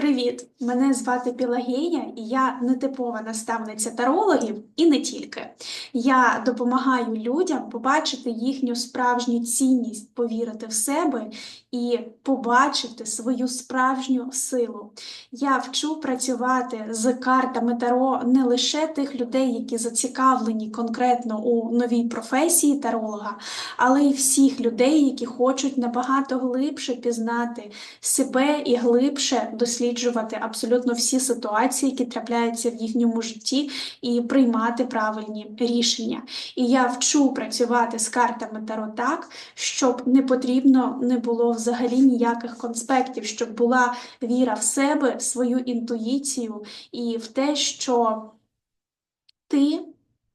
Привіт! Мене звати Пілагея, і я нетипова наставниця тарологів і не тільки. Я допомагаю людям побачити їхню справжню цінність, повірити в себе і побачити свою справжню силу. Я вчу працювати з картами Таро не лише тих людей, які зацікавлені конкретно у новій професії таролога, але й всіх людей, які хочуть набагато глибше пізнати себе і глибше досліджувати абсолютно всі ситуації, які трапляються в їхньому житті, і приймати правильні рішення. І я вчу працювати з картами Таро так, щоб не потрібно не було взагалі ніяких конспектів, щоб була віра в себе, в свою інтуїцію і в те, що ти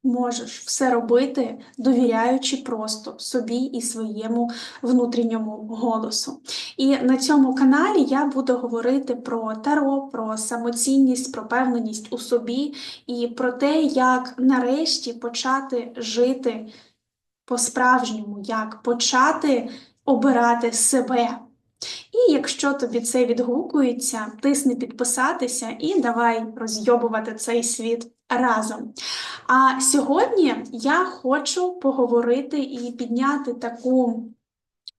можеш все робити, довіряючи просто собі і своєму внутрішньому голосу. І на цьому каналі я буду говорити про таро, про самоцінність, про певненість у собі і про те, як нарешті почати жити по-справжньому, як почати обирати себе. І якщо тобі це відгукується, тисни підписатися і давай розйобувати цей світ разом. А сьогодні я хочу поговорити і підняти таку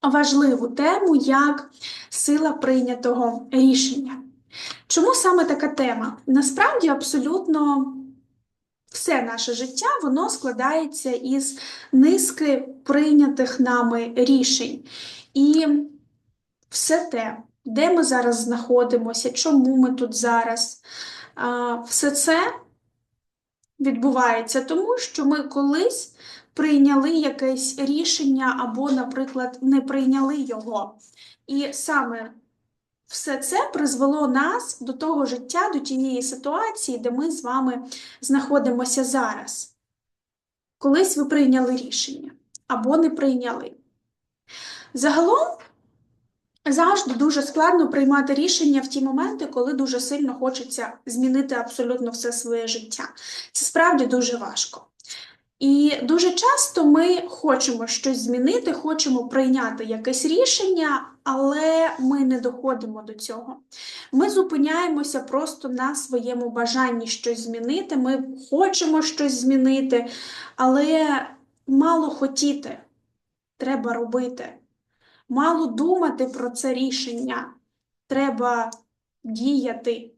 важливу тему, як сила прийнятого рішення. Чому саме така тема? Насправді, абсолютно все наше життя воно складається із низки прийнятих нами рішень. І все те, де ми зараз знаходимося, чому ми тут зараз, все це відбувається тому, що ми колись прийняли якесь рішення або, наприклад, не прийняли його. І саме все це призвело нас до того життя, до тієї ситуації, де ми з вами знаходимося зараз. Колись ви прийняли рішення або не прийняли. Загалом завжди дуже складно приймати рішення в ті моменти, коли дуже сильно хочеться змінити абсолютно все своє життя. Це справді дуже важко. І дуже часто ми хочемо щось змінити, хочемо прийняти якесь рішення, але ми не доходимо до цього. Ми зупиняємося просто на своєму бажанні щось змінити. Ми хочемо щось змінити, але мало хотіти, треба робити. Мало думати про це рішення, треба діяти.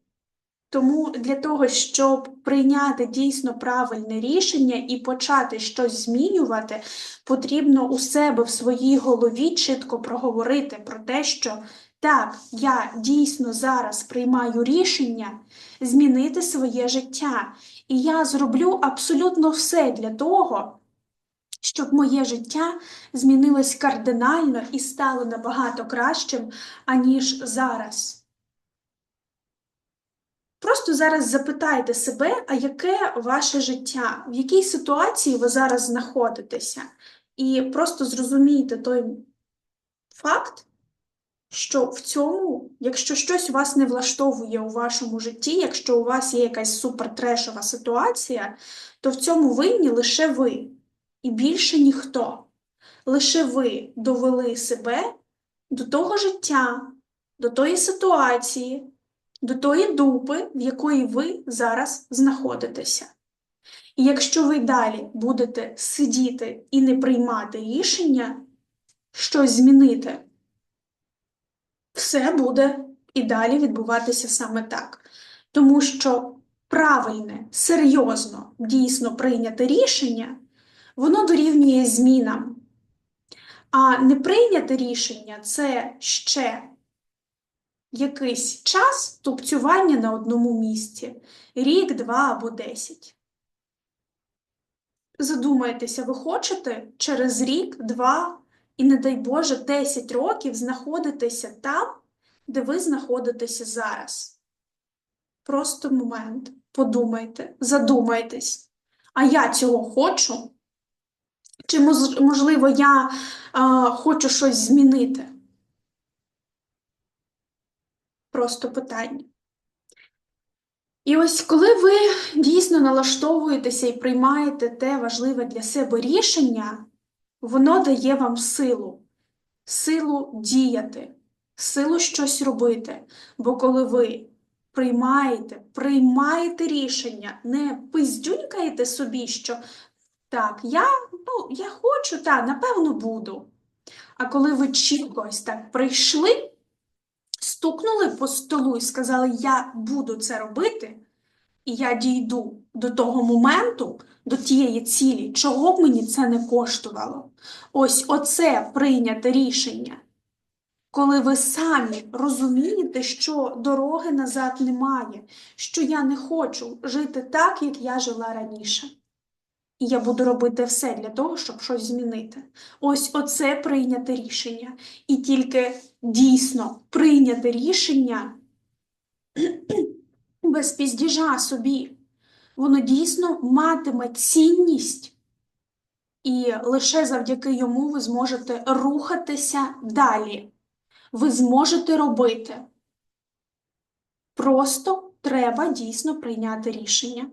Тому для того, щоб прийняти дійсно правильне рішення і почати щось змінювати, потрібно у себе в своїй голові чітко проговорити про те, що так, я дійсно зараз приймаю рішення змінити своє життя. І я зроблю абсолютно все для того, щоб моє життя змінилось кардинально і стало набагато кращим, аніж зараз. Просто зараз запитайте себе, а яке ваше життя, в якій ситуації ви зараз знаходитеся, і просто зрозумійте той факт, що в цьому, якщо щось вас не влаштовує у вашому житті, якщо у вас є якась супертрешова ситуація, то в цьому винні лише ви і більше ніхто. Лише ви довели себе до того життя, до тої ситуації до тої дупи, в якої ви зараз знаходитеся. І якщо ви далі будете сидіти і не приймати рішення, щось змінити, все буде і далі відбуватися саме так. Тому що правильне, серйозно, дійсно прийняте рішення, воно дорівнює змінам. А не прийняте рішення це ще якийсь час тупцювання на одному місці, рік, два або десять. Задумайтеся, ви хочете через рік, два і, не дай Боже, 10 років знаходитися там, де ви знаходитеся зараз. Просто момент. Подумайте, задумайтесь. А я цього хочу? Чи, можливо, я а, хочу щось змінити? просто питання. І ось коли ви дійсно налаштовуєтеся і приймаєте те важливе для себе рішення, воно дає вам силу, силу діяти, силу щось робити. Бо коли ви приймаєте, приймаєте рішення, не пиздюнькаєте собі, що так, я, ну, я хочу, так, напевно, буду. А коли ви чітко так прийшли, стукнули по столу і сказали, я буду це робити, і я дійду до того моменту, до тієї цілі, чого б мені це не коштувало. Ось оце прийняте рішення. Коли ви самі розумієте, що дороги назад немає, що я не хочу жити так, як я жила раніше. І я буду робити все для того, щоб щось змінити. Ось оце прийняте рішення. І тільки дійсно прийняте рішення без піздіжа собі, воно дійсно матиме цінність, і лише завдяки йому ви зможете рухатися далі. Ви зможете робити. Просто треба дійсно прийняти рішення.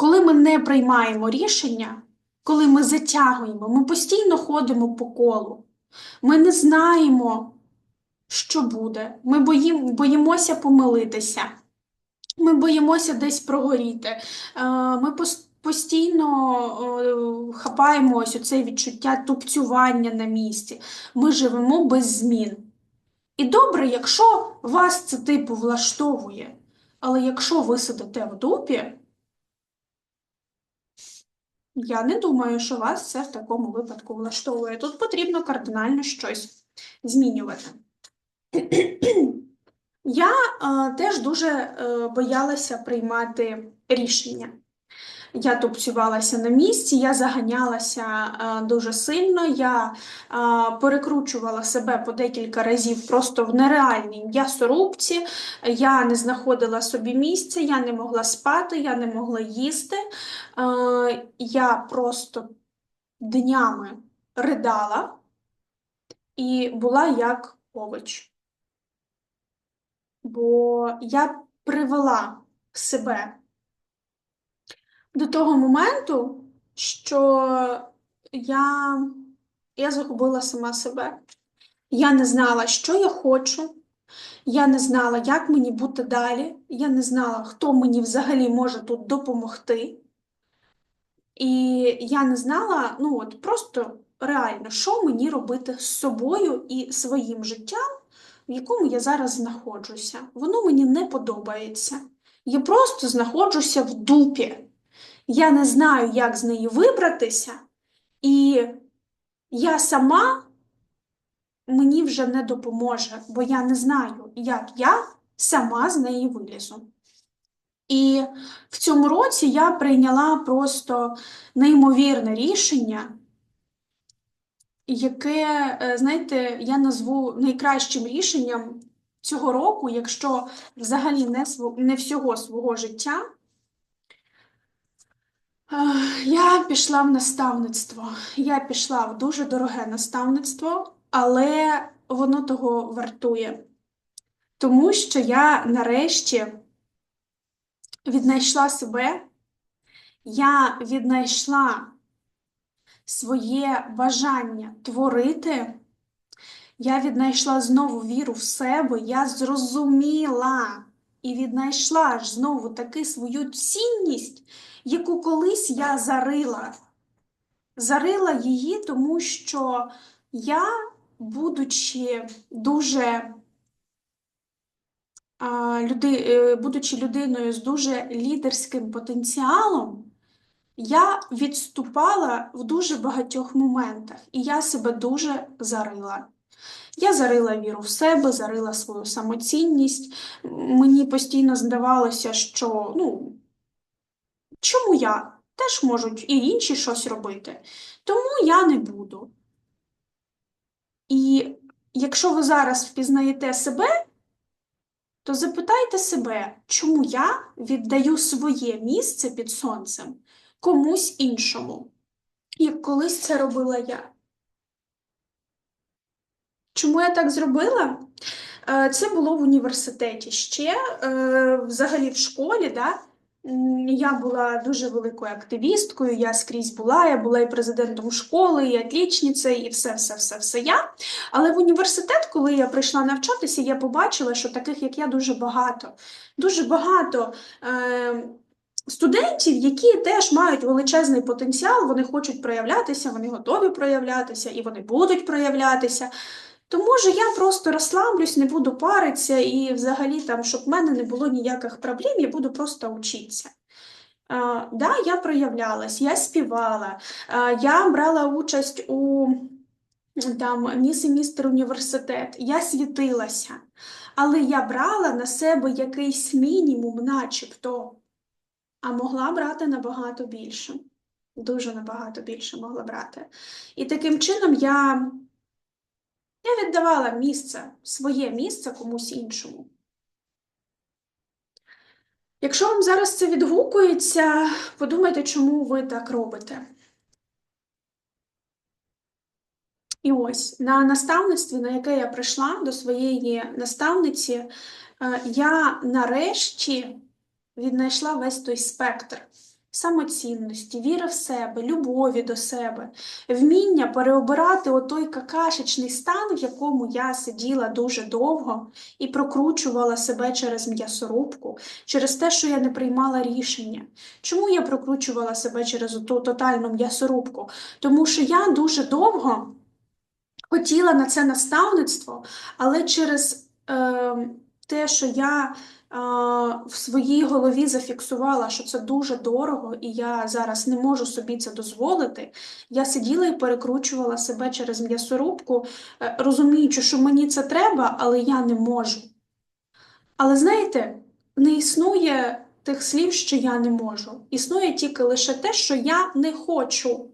Коли ми не приймаємо рішення, коли ми затягуємо, ми постійно ходимо по колу, ми не знаємо, що буде, ми боїм, боїмося помилитися, ми боїмося десь прогоріти, е, ми постійно хапаємо ось оце відчуття тупцювання на місці, ми живемо без змін. І добре, якщо вас це типу влаштовує, але якщо ви сидите в дупі, я не думаю, що вас це в такому випадку влаштовує. Тут потрібно кардинально щось змінювати. Я е, теж дуже е, боялася приймати рішення. Я тупцювалася на місці, я заганялася е, дуже сильно, я е, перекручувала себе по декілька разів просто в нереальній м'ясорубці, я не знаходила собі місця, я не могла спати, я не могла їсти. Е, я просто днями ридала і була як овоч. Бо я привела себе до того моменту, що я, я загубила сама себе. Я не знала, що я хочу, я не знала, як мені бути далі, я не знала, хто мені взагалі може тут допомогти. І я не знала, ну от просто реально, що мені робити з собою і своїм життям, в якому я зараз знаходжуся. Воно мені не подобається. Я просто знаходжуся в дупі. Я не знаю, як з неї вибратися, і я сама мені вже не допоможе, бо я не знаю, як я сама з неї вилізу. І в цьому році я прийняла просто неймовірне рішення, яке, е, знаєте, я назву найкращим рішенням цього року, якщо взагалі не, не всього свого життя. Я пішла в наставництво. Я пішла в дуже дороге наставництво, але воно того вартує. Тому що я нарешті віднайшла себе, я віднайшла своє бажання творити, я віднайшла знову віру в себе, я зрозуміла і віднайшла ж знову таки свою цінність, яку колись я зарила. Зарила її, тому що я, будучи дуже люди, е, будучи людиною з дуже лідерським потенціалом, я відступала в дуже багатьох моментах, і я себе дуже зарила. Я зарила віру в себе, зарила свою самоцінність. Мені постійно здавалося, що ну, чому я? Теж можуть і інші щось робити. Тому я не буду. І якщо ви зараз впізнаєте себе, то запитайте себе, чому я віддаю своє місце під сонцем комусь іншому, як колись це робила я. Чому я так зробила? Е, Це було в університеті ще, е, взагалі в школі, да? Я була дуже великою активісткою, я скрізь була, я була і президентом школи, і отлічницею, і все, все, все, все я. Але в університет, коли я прийшла навчатися, я побачила, що таких, як я, дуже багато. Дуже багато е, студентів, які теж мають величезний потенціал, вони хочуть проявлятися, вони готові проявлятися, і вони будуть проявлятися. То може я просто розслаблюсь, не буду паритися, і взагалі там, щоб в мене не було ніяких проблем, я буду просто учитися. А, да, я проявлялась, я співала, я брала участь у там міс і містер університет, я світилася, але я брала на себе якийсь мінімум, начебто, а могла брати набагато більше. Дуже набагато більше могла брати. І таким чином я. Я віддавала місце, своє місце комусь іншому. Якщо вам зараз це відгукується, подумайте, чому ви так робите. І ось на наставництві, на яке я прийшла до своєї наставниці, е, я нарешті віднайшла весь той спектр самоцінності, віри в себе, любові до себе, вміння переобирати отой какашечний стан, в якому я сиділа дуже довго і прокручувала себе через м'ясорубку, через те, що я не приймала рішення. Чому я прокручувала себе через ту тотальну м'ясорубку? Тому що я дуже довго хотіла на це наставництво, але через е, те, що я в своїй голові зафіксувала, що це дуже дорого, і я зараз не можу собі це дозволити. Я сиділа і перекручувала себе через м'ясорубку, е, розуміючи, що мені це треба, але я не можу. Але знаєте, не існує тих слів, що я не можу. Існує тільки лише те, що я не хочу.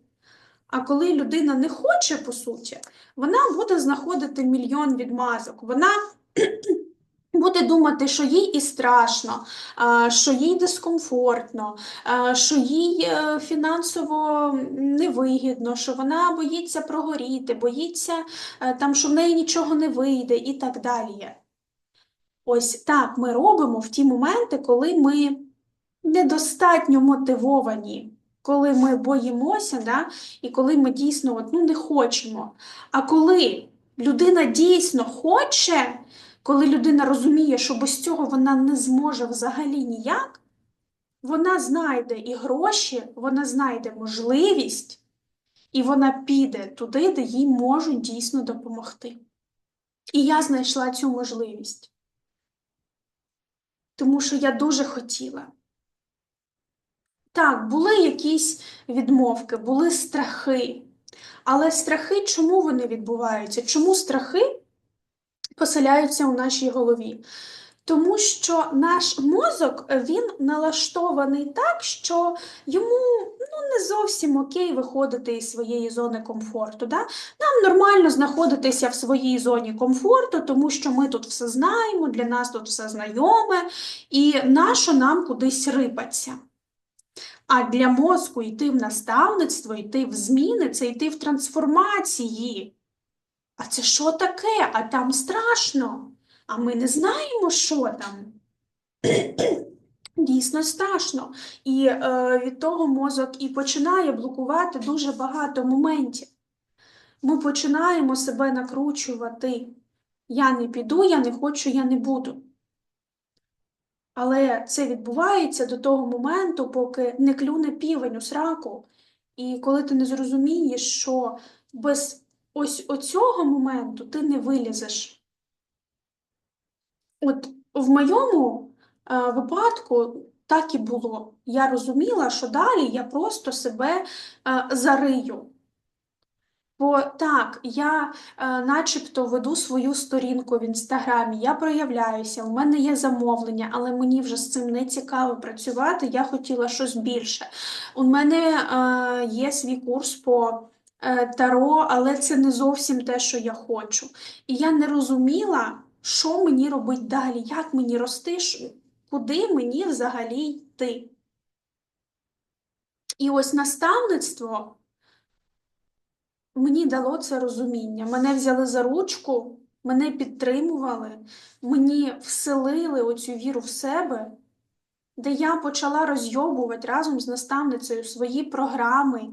А коли людина не хоче, по суті, вона буде знаходити мільйон відмазок. Вона Буде думати, що їй і страшно, що їй дискомфортно, що їй е, фінансово невигідно, що вона боїться прогоріти, боїться, е, там, що в неї нічого не вийде і так далі. Ось так ми робимо в ті моменти, коли ми недостатньо мотивовані, коли ми боїмося, да? і коли ми дійсно от, ну, не хочемо. А коли людина дійсно хоче коли людина розуміє, що без цього вона не зможе взагалі ніяк, вона знайде і гроші, вона знайде можливість, і вона піде туди, де їй можуть дійсно допомогти. І я знайшла цю можливість. Тому що я дуже хотіла. Так, були якісь відмовки, були страхи. Але страхи чому вони відбуваються? Чому страхи поселяються у нашій голові. Тому що наш мозок він налаштований так, що йому ну, не зовсім окей виходити із своєї зони комфорту. Да? Нам нормально знаходитися в своїй зоні комфорту, тому що ми тут все знаємо, для нас тут все знайоме, і нащо нам кудись рипаться. А для мозку йти в наставництво, йти в зміни це йти в трансформації. А це що таке? А там страшно. А ми не знаємо, що там. Дійсно страшно. І е, від того мозок і починає блокувати дуже багато моментів. Ми починаємо себе накручувати. Я не піду, я не хочу, я не буду. Але це відбувається до того моменту, поки не клюне півень у сраку. І коли ти не зрозумієш, що без ось оцього моменту ти не вилізеш. От в моєму е, випадку так і було. Я розуміла, що далі я просто себе е, зарию. Бо так, я е, начебто веду свою сторінку в інстаграмі, я проявляюся, у мене є замовлення, але мені вже з цим не цікаво працювати. Я хотіла щось більше. У мене е, є свій курс по таро, але це не зовсім те, що я хочу. І я не розуміла, що мені робити далі, як мені рости, куди мені взагалі йти. І ось наставництво мені дало це розуміння. Мене взяли за ручку, мене підтримували, мені вселили оцю віру в себе. де я почала розйобувати разом з наставницею свої програми,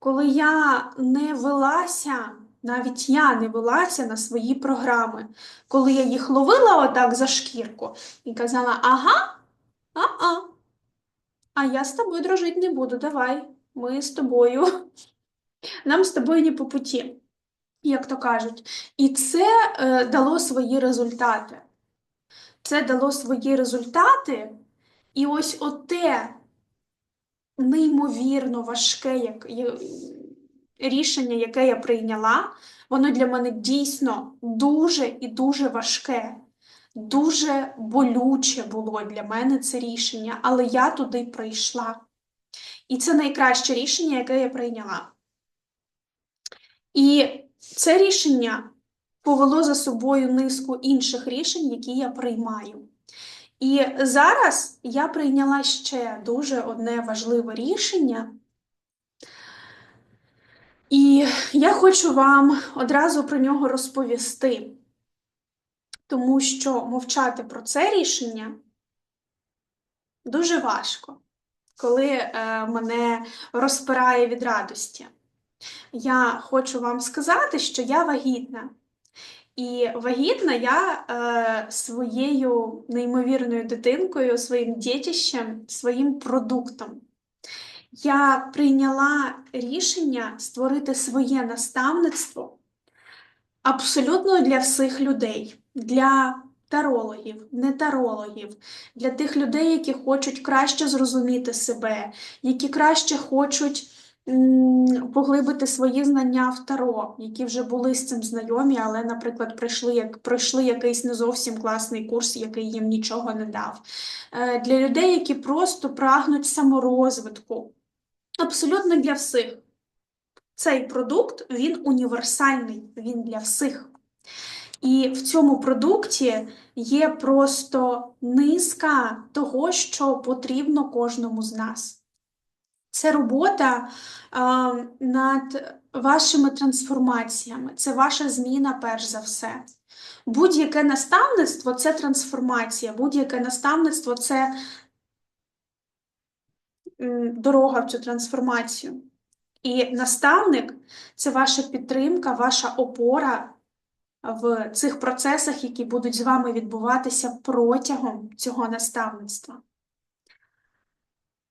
коли я не велася, навіть я не велася на свої програми, коли я їх ловила отак за шкірку і казала, ага, а-а, а я з тобою дружити не буду, давай, ми з тобою, нам з тобою не по путі, як то кажуть. І це е, дало свої результати. Це дало свої результати, і ось оте неймовірно важке як, рішення, яке я прийняла, воно для мене дійсно дуже і дуже важке. Дуже болюче було для мене це рішення, але я туди прийшла. І це найкраще рішення, яке я прийняла. І це рішення повело за собою низку інших рішень, які я приймаю. І зараз я прийняла ще дуже одне важливе рішення. І я хочу вам одразу про нього розповісти, тому що мовчати про це рішення дуже важко, коли е, мене розпирає від радості. Я хочу вам сказати, що я вагітна. І вагітна я е, своєю неймовірною дитинкою, своїм дітищем, своїм продуктом. Я прийняла рішення створити своє наставництво абсолютно для всіх людей, для тарологів, нетарологів, для тих людей, які хочуть краще зрозуміти себе, які краще хочуть поглибити свої знання в таро, які вже були з цим знайомі, але, наприклад, пройшли, як, пройшли якийсь не зовсім класний курс, який їм нічого не дав. Е, Для людей, які просто прагнуть саморозвитку. Абсолютно для всіх. Цей продукт він універсальний, він для всіх. І в цьому продукті є просто низка того, що потрібно кожному з нас. Це робота над вашими трансформаціями, це ваша зміна, перш за все. Будь-яке наставництво це трансформація, будь-яке наставництво це дорога в цю трансформацію. І наставник це ваша підтримка, ваша опора в цих процесах, які будуть з вами відбуватися протягом цього наставництва.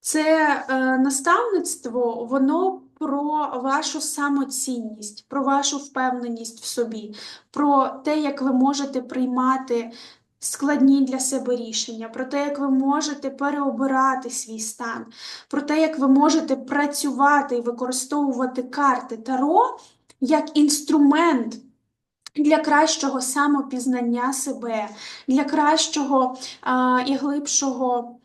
Це е, наставництво, воно про вашу самоцінність, про вашу впевненість в собі, про те, як ви можете приймати складні для себе рішення, про те, як ви можете переобирати свій стан, про те, як ви можете працювати і використовувати карти Таро як інструмент для кращого самопізнання себе, для кращого а, і глибшого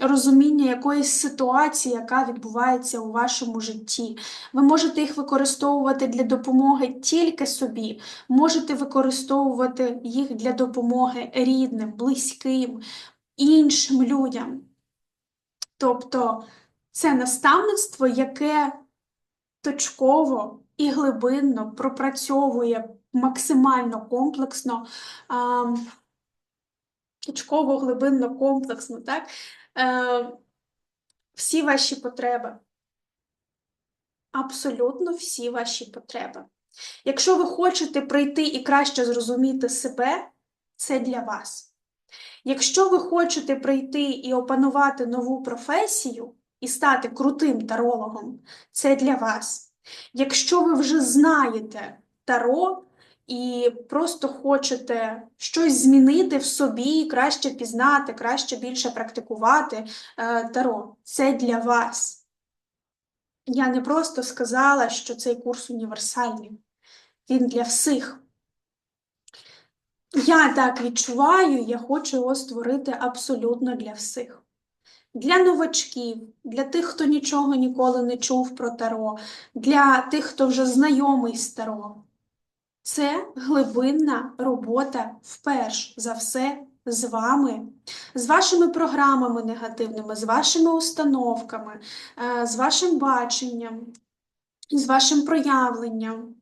розуміння якоїсь ситуації, яка відбувається у вашому житті. Ви можете їх використовувати для допомоги тільки собі, можете використовувати їх для допомоги рідним, близьким, іншим людям. Тобто це наставництво, яке точково і глибинно пропрацьовує максимально комплексно, точково, глибинно, комплексно, так? Е, всі ваші потреби. Абсолютно всі ваші потреби. Якщо ви хочете прийти і краще зрозуміти себе, це для вас. Якщо ви хочете прийти і опанувати нову професію і стати крутим тарологом, це для вас. Якщо ви вже знаєте таро і просто хочете щось змінити в собі, краще пізнати, краще більше практикувати е, таро, це для вас. Я не просто сказала, що цей курс універсальний, він для всіх. Я так відчуваю, я хочу його створити абсолютно для всіх. Для новачків, для тих, хто нічого ніколи не чув про таро, для тих, хто вже знайомий з таро. Це глибинна робота вперш за все з вами, з вашими програмами негативними, з вашими установками, е, з вашим баченням, з вашим проявленням.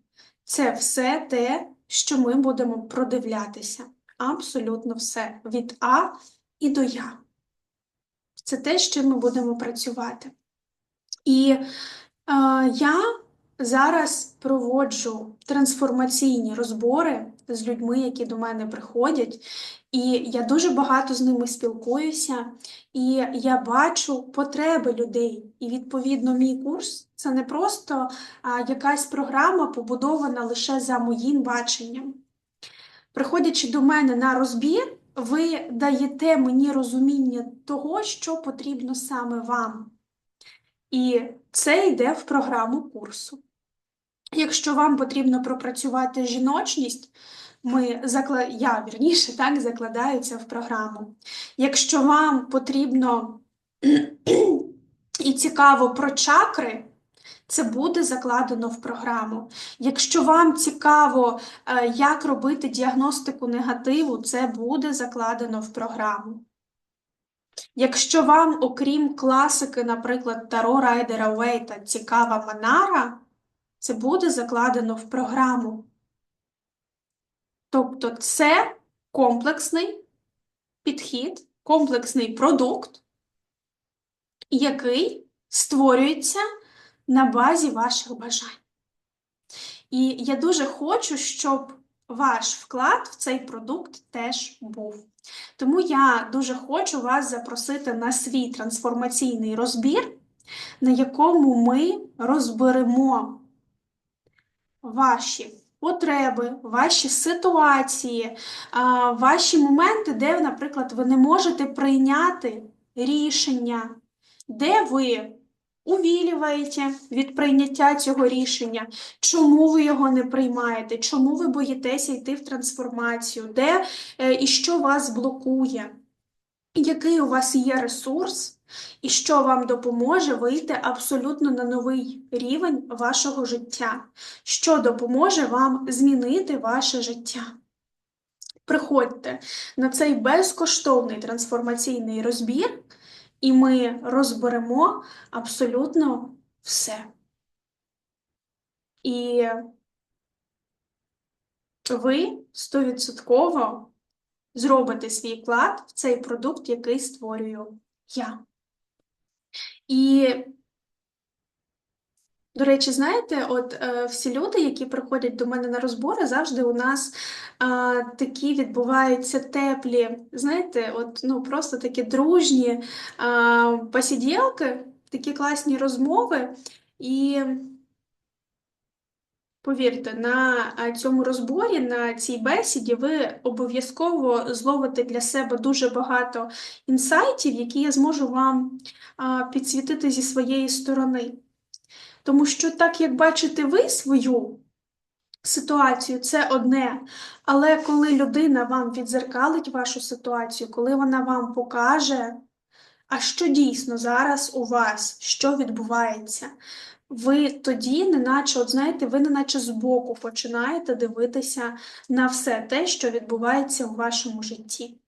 Це все те, що ми будемо продивлятися. Абсолютно все від А і до Я. Це те, з чим ми будемо працювати. І е, я зараз проводжу трансформаційні розбори з людьми, які до мене приходять, і я дуже багато з ними спілкуюся, і я бачу потреби людей. І відповідно, мій курс це не просто якась програма, побудована лише за моїм баченням. Приходячи до мене на розбір, ви даєте мені розуміння того, що потрібно саме вам. І це йде в програму курсу. Якщо вам потрібно пропрацювати жіночність, ми закла... я вірніше так закладаю це в програму. Якщо вам потрібно і цікаво про чакри, це буде закладено в програму. Якщо вам цікаво, е, як робити діагностику негативу, це буде закладено в програму. Якщо вам, окрім класики, наприклад, Таро Райдера Уейта, цікава Манара, це буде закладено в програму. Тобто це комплексний підхід, комплексний продукт, який створюється на базі ваших бажань. І я дуже хочу, щоб ваш вклад в цей продукт теж був. Тому я дуже хочу вас запросити на свій трансформаційний розбір, на якому ми розберемо ваші потреби, ваші ситуації, ваші моменти, де, наприклад, ви не можете прийняти рішення, де ви увілюєте від прийняття цього рішення, чому ви його не приймаєте, чому ви боїтеся йти в трансформацію, де е, і що вас блокує, який у вас є ресурс, і що вам допоможе вийти абсолютно на новий рівень вашого життя, що допоможе вам змінити ваше життя. Приходьте на цей безкоштовний трансформаційний розбір і ми розберемо абсолютно все. І ви стовідсотково зробите свій вклад в цей продукт, який створюю я. І до речі, знаєте, от е, всі люди, які приходять до мене на розбори, завжди у нас е, такі відбуваються теплі, знаєте, от ну просто такі дружні е, посиділки, такі класні розмови. І повірте, на цьому розборі, на цій бесіді, ви обов'язково зловите для себе дуже багато інсайтів, які я зможу вам е, підсвітити зі своєї сторони. Тому що, так як бачите ви свою ситуацію, це одне. Але коли людина вам відзеркалить вашу ситуацію, коли вона вам покаже, а що дійсно зараз у вас, що відбувається, ви тоді, неначе, от знаєте, ви неначе збоку починаєте дивитися на все те, що відбувається у вашому житті.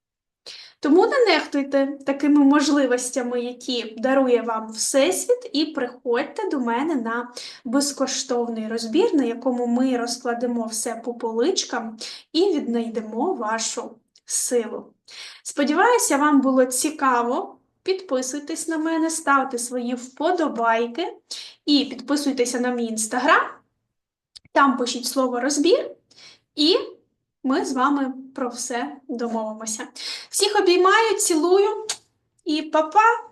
Тому не нехтуйте такими можливостями, які дарує вам Всесвіт, і приходьте до мене на безкоштовний розбір, на якому ми розкладемо все по поличкам і віднайдемо вашу силу. Сподіваюся, вам було цікаво. Підписуйтесь на мене, ставте свої вподобайки і підписуйтеся на мій інстаграм. Там пишіть слово розбір. І ми з вами про все домовимося. Всіх обіймаю, цілую і па-па!